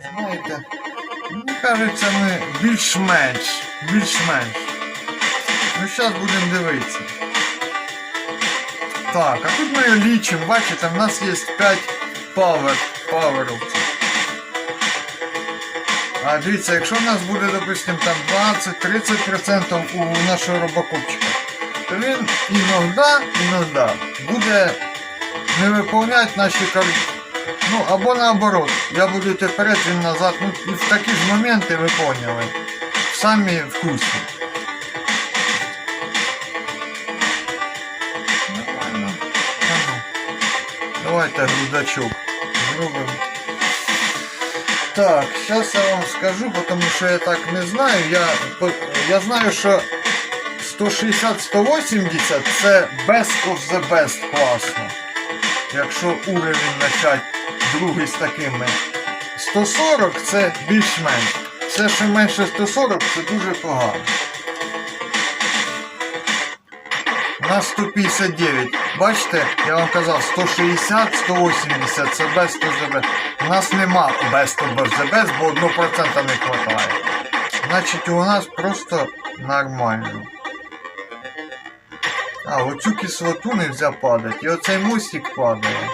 знаєте, мені кажеться, ми більш-менш, більш-менш. Ну, зараз будемо дивитися. Так, а тут ми лічимо, бачите, в нас є 5 павер. А дивіться, якщо в нас буде, допустим, там 20-30% у нашого робокопчика, то він іноді, іноді буде не виконувати наші кар... Ну, або наоборот, я буду йти вперед, він назад. Ну, і в такі ж моменти ви поняли. Самі вкусні. Нормально. Ну. Давайте грудачок зробимо. Так, зараз я вам скажу, тому що я так не знаю. Я, я знаю, що 160-180 це best of the best класно. Якщо уровень начать другий з такими. 140 це більш-менш. Все, що менше 140, це дуже погано. У нас 159. Бачите, я вам казав, 160, 180 це of the. У нас нема of the бо 1% не вистачає. Значить у нас просто нормально. А, оцю кислоту не можна падати. І оцей мостик падає.